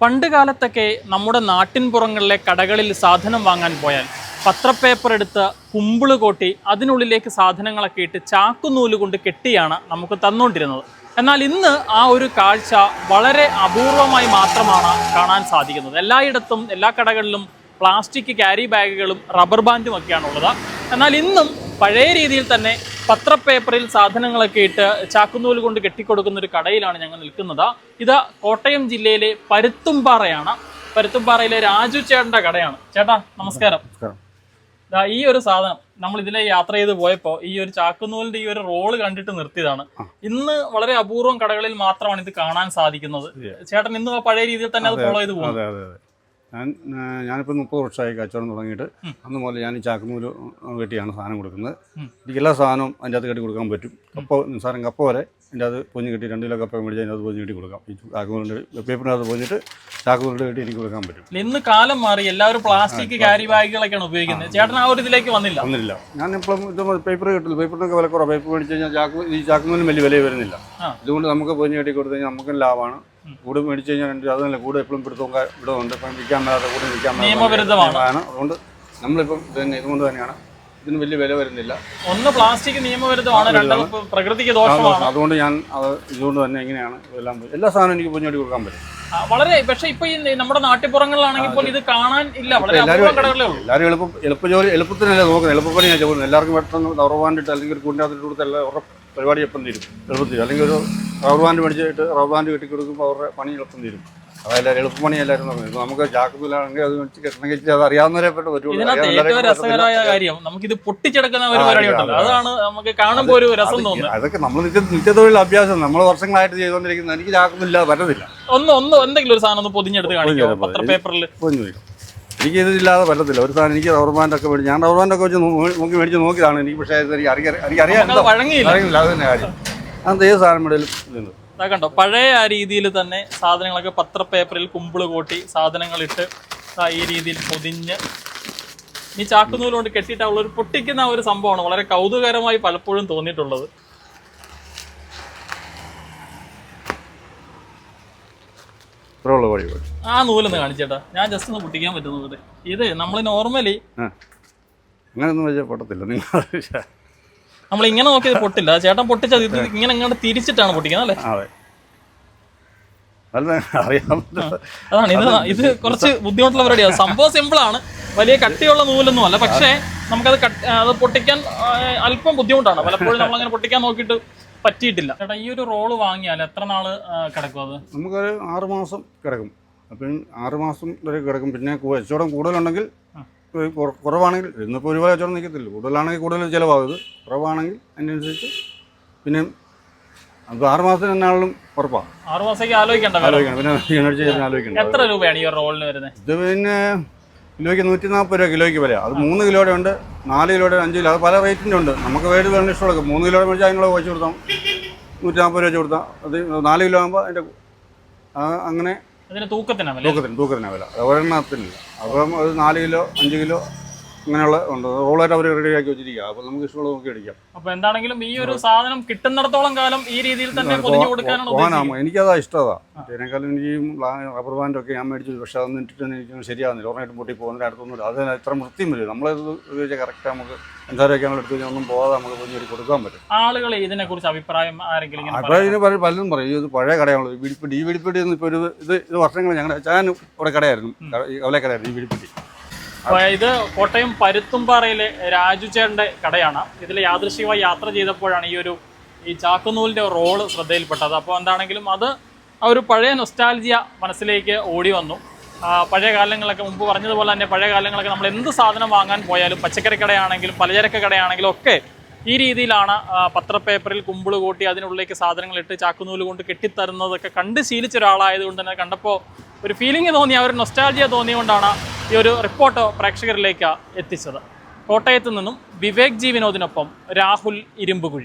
പണ്ട് കാലത്തൊക്കെ നമ്മുടെ നാട്ടിൻപുറങ്ങളിലെ കടകളിൽ സാധനം വാങ്ങാൻ പോയാൽ പത്രപ്പേപ്പർ എടുത്ത് കുമ്പിൾ കോട്ടി അതിനുള്ളിലേക്ക് സാധനങ്ങളൊക്കെ ഇട്ട് ചാക്കുനൂൽ കൊണ്ട് കെട്ടിയാണ് നമുക്ക് തന്നുകൊണ്ടിരുന്നത് എന്നാൽ ഇന്ന് ആ ഒരു കാഴ്ച വളരെ അപൂർവമായി മാത്രമാണ് കാണാൻ സാധിക്കുന്നത്. എല്ലായിടത്തും എല്ലാ കടകളിലും പ്ലാസ്റ്റിക് ക്യാരി ബാഗുകളും റബ്ബർ ബാൻഡും ഒക്കെയാണ് ഉള്ളത് എന്നാൽ ഇന്നും പഴയ രീതിയിൽ തന്നെ പത്രപ്പേപ്പറിൽ സാധനങ്ങളൊക്കെ ഇട്ട് ചാക്കുന്നൂൽ കൊണ്ട് കെട്ടിക്കൊടുക്കുന്ന ഒരു കടയിലാണ് ഞങ്ങൾ നിൽക്കുന്നത്. ഇത് കോട്ടയം ജില്ലയിലെ പരുത്തുംപാറയാണ്. പരുത്തുംപാറയിലെ രാജു ചേട്ടന്റെ കടയാണ്. ചേട്ടാ നമസ്കാരം. ഈ ഒരു സാധനം നമ്മൾ ഇതിലെ യാത്ര ചെയ്ത് പോയപ്പോ ഈ ഒരു ചാക്കുന്നൂലിന്റെ ഈ ഒരു റോൾ കണ്ടിട്ട് നിർത്തിയതാണ്. ഇന്ന് വളരെ അപൂർവം കടകളിൽ മാത്രമാണ് ഇത് കാണാൻ സാധിക്കുന്നത്. ചേട്ടൻ ഇന്ന് ആ പഴയ രീതിയിൽ തന്നെ അത് ഫോളോ ചെയ്ത് അതെ. ഞാൻ ഞാനിപ്പോൾ മുപ്പത് വർഷമായി കച്ചവടം തുടങ്ങിയിട്ട് അന്ന് മുതൽ ഞാൻ ഈ ചാക്കുനൂൽ കെട്ടിയാണ് സാധനം കൊടുക്കുന്നത്. എനിക്ക് എല്ലാ സാധനവും അതിന്റെ അകത്ത് കെട്ടി കൊടുക്കാൻ പറ്റും. കപ്പ നിസ്സാരം കപ്പ വരെ അതിന്റെ അത് പൊഞ്ഞ് കെട്ടി രണ്ട് കിലോ കപ്പ മേടിച്ച് അതിന്റെ അത് പൊഞ്ഞ് കെട്ടി കൊടുക്കാം. ഈ ചാക്കുനൂലിന്റെ പേപ്പറിനകത്ത് പൊഞ്ഞിട്ട് ചാക്കുനൂലിന്റെ കെട്ടി എനിക്ക് കൊടുക്കാൻ പറ്റും. ഇന്ന് കാലം മാറി എല്ലാവരും പ്ലാസ്റ്റിക് ക്യാരി ബാഗുകളൊക്കെയാണ് ഉപയോഗിക്കുന്നത്. ചേട്ടൻ ആ ഒരു ഇതിലേക്ക് വന്നില്ല? വന്നില്ല. ഞാൻ ഇപ്പം ഇത് പേപ്പർ കിട്ടില്ല. പേപ്പറിനൊക്കെ വില കുറവാണ് പേപ്പർ മേടിച്ച് കഴിഞ്ഞാൽ ചാക്കു ഈ ചാക്കുനൂലിന് വലിയ വില വരുന്നില്ല. അതുകൊണ്ട് ഇതുകൊണ്ട് നമുക്ക് പൊഞ്ഞ് കെട്ടി കൊടുത്തു കഴിഞ്ഞാൽ നമുക്കും ലാഭമാണ്. കൂടെ മേടിച്ച് കഴിഞ്ഞാൽ രണ്ട് അതല്ല കൂടെ എപ്പോഴും പിടുത്തവും ഇവിടെ ഉണ്ട് ഇപ്പം വിൽക്കാൻ മേലാത്ത കൂടെ വിൽക്കാൻ നിയമവിരുദ്ധമാണ്. അതുകൊണ്ട് നമ്മളിപ്പം തന്നെ ഇതുകൊണ്ട് തന്നെയാണ്. ഇതിന് വലിയ വില വരുന്നില്ല. ഒന്ന് പ്ലാസ്റ്റിക് നിയമവിരുദ്ധമാണ് രണ്ടാമത് പ്രകൃതിക്ക് ദോഷമാണ്. അതുകൊണ്ട് ഞാൻ അത് ഇതുകൊണ്ട് തന്നെ എങ്ങനെയാണ് എല്ലാം എല്ലാ സാധനവും എനിക്ക് പൊഞ്ഞോടി കൊടുക്കാൻ പറ്റും. വളരെ പക്ഷേ ഇപ്പൊ ഈ നമ്മുടെ നാട്ടിപ്പുറങ്ങളിലാണെങ്കിൽ പോലും ഇത് കാണാൻ ഇല്ല. വളരെ എല്ലാവരും എളുപ്പം എളുപ്പ ജോലി എളുപ്പത്തിനല്ല നോക്കുന്നത്. എളുപ്പപ്പണിയാണ് ചോദിക്കുന്നത് എല്ലാവർക്കും പെട്ടെന്ന് ഉറവാണ്ടിട്ട് അല്ലെങ്കിൽ ഒരു കൂടിനകത്തിട്ട് എല്ലാം അവരുടെ പരിപാടി എപ്പം തീരും? എളുപ്പം തീരും. അല്ലെങ്കിൽ ഒരു റബ്ബർ ബാൻഡ് മേടിച്ചിട്ട് റബ്ബർ ബാൻഡ് കെട്ടി കൊടുക്കുമ്പോൾ അവരുടെ പണി എളുപ്പം തീരും. അതെല്ലാവരും എളുപ്പമണി എല്ലാവരും പറഞ്ഞു ഇപ്പം നമുക്ക് ജാക്കുമില്ലാണെങ്കിൽ അത് വെച്ച് കെട്ടണമെങ്കിൽ അത് അറിയാവുന്നവരെ ഏറ്റവും പറ്റത്തില്ല. രസകരമായ കാര്യം നമുക്കിത് പൊട്ടിച്ചെടുക്കുന്ന ഒരു പരിപാടി അതാണ്. നമുക്ക് കാണുമ്പോൾ ഒരു രസം തോന്നുന്നത്. അതൊക്കെ നമ്മൾ നിത്യ നിത്യതൊഴിൽ അഭ്യാസം. നമ്മൾ വർഷങ്ങളായിട്ട് ചെയ്തുകൊണ്ടിരിക്കുന്നത്. എനിക്ക് ജാക്കുമില്ല പറ്റത്തില്ല. ഒന്ന് ഒന്ന് എന്തെങ്കിലും ഒരു സാധനം ഒന്ന് പൊതിഞ്ഞെടുത്ത് കാണിക്കാം? പൊതിഞ്ഞു വരും എനിക്ക് ഇതില്ലാതെ പറ്റത്തില്ല. ഒരു സാധനം എനിക്ക് റബ്ബർ ബാൻഡൊക്കെ മേടിച്ചു ഞാൻ റബ്ബർ ബാൻഡൊക്കെ വെച്ച് നോക്കി മേടിച്ച് നോക്കിയതാണ് എനിക്ക് പക്ഷേ എനിക്ക് അറിയാൻ എനിക്ക് വഴങ്ങിയില്ല? അത് തന്നെ കാര്യം. അത് ഏത് സാധനം ഇതുണ്ട് കണ്ടോ പഴയ ആ രീതിയിൽ തന്നെ സാധനങ്ങളൊക്കെ പത്രപേപ്പറിൽ കുമ്പിൾ കൂട്ടി സാധനങ്ങൾ ഇട്ട് ഈ രീതിയിൽ പൊതിഞ്ഞ് ഈ ചാക്കുനൂലുകൊണ്ട് കെട്ടിയിട്ട് ഒരു പൊട്ടിക്കുന്ന ആ ഒരു സംഭവമാണ് വളരെ കൗതുകകരമായി പലപ്പോഴും തോന്നിയിട്ടുള്ളത്. ഇത്രയുള്ള വഴി വഴി ആ നൂലൊന്ന് കാണിച്ചേട്ടാ. ഞാൻ ജസ്റ്റ് ഒന്ന് പൊട്ടിക്കാൻ പറ്റുന്നു ഇത് നമ്മൾ നോർമലി അങ്ങനെയൊന്നും വെച്ചാൽ പൊട്ടത്തില്ല. നിങ്ങൾ നമ്മൾ ഇങ്ങനെ നോക്കിയത് പൊട്ടില്ല. ചേട്ടൻ പൊട്ടിച്ചത് ഇത് ഇങ്ങനെ ഇങ്ങോട്ട് തിരിച്ചിട്ടാണ് പൊട്ടിക്കുന്നത് അല്ലേ? അതെ. അതാണ്. ഇത് ഇത് കുറച്ച് ബുദ്ധിമുട്ടുള്ള പരിപാടിയാണ് സംഭവം സിമ്പിൾ ആണ്. വലിയ കട്ടിയുള്ള നൂലൊന്നും അല്ല. പക്ഷേ നമുക്കത് കട്ട് അത് പൊട്ടിക്കാൻ അല്പം ബുദ്ധിമുട്ടാണ്. പലപ്പോഴും നമ്മൾ അങ്ങനെ പൊട്ടിക്കാൻ നോക്കിയിട്ട് പറ്റിയിട്ടില്ല. ചേട്ടാ ഈ ഒരു റോൾ വാങ്ങിയാൽ എത്ര നാൾ കിടക്കും അത്? നമുക്കൊരു ആറ് മാസം കിടക്കും. അപ്പം ആറ് മാസം വരെ കിടക്കും. പിന്നെ കച്ചവടം കൂടുതലുണ്ടെങ്കിൽ കുറവാണെങ്കിൽ ഇന്നിപ്പോൾ ഒരുപാട് കച്ചവടം നിൽക്കത്തില്ല കൂടുതലാണെങ്കിൽ കൂടുതൽ ചിലവാകും കുറവാണെങ്കിൽ അതിനനുസരിച്ച് പിന്നെ നമുക്ക് ആറ് മാസത്തിന് എന്നാളും ഉറപ്പാണ് ആറു മാസത്തേക്ക് ആലോചിക്കേണ്ട ആലോചിക്കണം. പിന്നെ ആലോചിക്കണം എത്ര രൂപയാണ് ഈ റോളിന് വരുന്നത്? ഇത് പിന്നെ കിലോയ്ക്ക് നൂറ്റി നാൽപ്പത് രൂപ കിലോയ്ക്ക് വില. അത് മൂന്ന് കിലോയുടെ ഉണ്ട് നാല് കിലോയുടെ അഞ്ച് കിലോ. അത് പല റേറ്റിന്റെ ഉണ്ട്. നമുക്ക് വേണ്ടി വേണ്ട ഇഷ്ടമുള്ള മൂന്ന് കിലോയുടെ മേടിച്ചാൽ അതിനുള്ള വെച്ച് കൊടുത്താൽ നൂറ്റി നാൽപ്പത് രൂപ വെച്ച് കൊടുത്താൽ അത് നാല് കിലോ ആകുമ്പോൾ അതിന്റെ അങ്ങനെ വില? തൂക്കത്തിന് തൂക്കത്തിനാണ് വില. ഒരെണ്ണത്തിനില്ല. അപ്പം അത് നാല് കിലോ അഞ്ച് കിലോ അങ്ങനെയുള്ള ഉണ്ട്. റോളായിട്ട് അവർ റെഡിയാക്കി വെച്ചിരിക്കുക അപ്പോൾ നമുക്ക് ഇഷ്ടമുള്ള നോക്കി അടിക്കാം. അപ്പൊ എന്താണെങ്കിലും ഈ ഒരു സാധനം കിട്ടുന്നിടത്തോളം കാലം ഈ രീതിയിൽ തന്നെ പൊതിഞ്ഞു കൊടുക്കാനാണ് ഉദ്ദേശിക്കുന്നത്. എനിക്കതാ ഇഷ്ടതാ ഇതിനേക്കാളും എനിക്ക് ഈ ബാൻഡ് റബ്ബർ ബാൻഡൊക്കെ ഞാൻ മേടിച്ചു പക്ഷെ അതൊന്നും ഇട്ടിട്ട് എനിക്ക് ശരിയാകുന്നില്ല ഒരെണ്ണമായിട്ട് പൊട്ടി പോകുന്നതിന് അടുത്തൊന്നുമില്ല. അതിന് ഇത്ര വൃത്തിയും വരും. നമ്മളത് ഉപയോഗിച്ചാൽ കറക്റ്റ് നമുക്ക് എന്തായാലും എടുത്ത് കഴിഞ്ഞാൽ ഒന്നും പോകാതെ നമുക്ക് പൊഞ്ഞൊരു കൊടുക്കാൻ പറ്റും. ആളുകൾ ഇതിനെ കുറിച്ച് അഭിപ്രായം ആരെങ്കിലും ഇങ്ങനെ അപ്പോൾ ഇതിന് പല പലരും പറയും. ഇത് പഴയ കടയാണല്ലോ. ഈ വിടിപ്പിടി ഈ വിടിപ്പിടി ഒന്നും ഇപ്പോൾ ഒരു ഇത് ഇത് വർഷങ്ങൾ ഞങ്ങളുടെ ഞാൻ ഇവിടെ കടയായിരുന്നു. ഈ കവലക്കടയായിരുന്നു ഈ വിടിപ്പിടി അപ്പൊ ഇത് കോട്ടയം പരുത്തുംപാറയിലെ രാജു ചേട്ടന്റെ കടയാണ്. ഇതിൽ യാദൃശികമായി യാത്ര ചെയ്തപ്പോഴാണ് ഈ ഒരു ഈ ചാക്കുനൂലിന്റെ റോൾ ശ്രദ്ധയിൽപ്പെട്ടത്. അപ്പോൾ എന്താണെങ്കിലും അത് ആ ഒരു പഴയ നൊസ്റ്റാൽജിയ മനസ്സിലേക്ക് ഓടി വന്നു. പഴയ കാലങ്ങളൊക്കെ മുമ്പ് പറഞ്ഞതുപോലെ തന്നെ പഴയ കാലങ്ങളൊക്കെ നമ്മൾ എന്ത് സാധനം വാങ്ങാൻ പോയാലും പച്ചക്കറി കടയാണെങ്കിലും പലചരക്ക് കടയാണെങ്കിലും ഒക്കെ ഈ രീതിയിലാണ് പത്രപേപ്പറിൽ കുമ്പിൾ കൂട്ടി അതിനുള്ളിലേക്ക് സാധനങ്ങൾ ഇട്ട് ചാക്കുനൂൽ കൊണ്ട് കെട്ടിത്തരുന്നതൊക്കെ കണ്ട് ശീലിച്ച ഒരാളായതുകൊണ്ട് തന്നെ കണ്ടപ്പോൾ ഒരു ഫീലിംഗ് തോന്നിയ ഒരു നൊസ്റ്റാൾജിയ തോന്നിയുകൊണ്ടാണ് ഈ ഒരു റിപ്പോർട്ട് പ്രേക്ഷകരിലേക്ക് എത്തിച്ചത്. കോട്ടയത്ത് നിന്നും വിവേക് ജി വിനോദിനൊപ്പം രാഹുൽ ഇരുമ്പുകുഴി.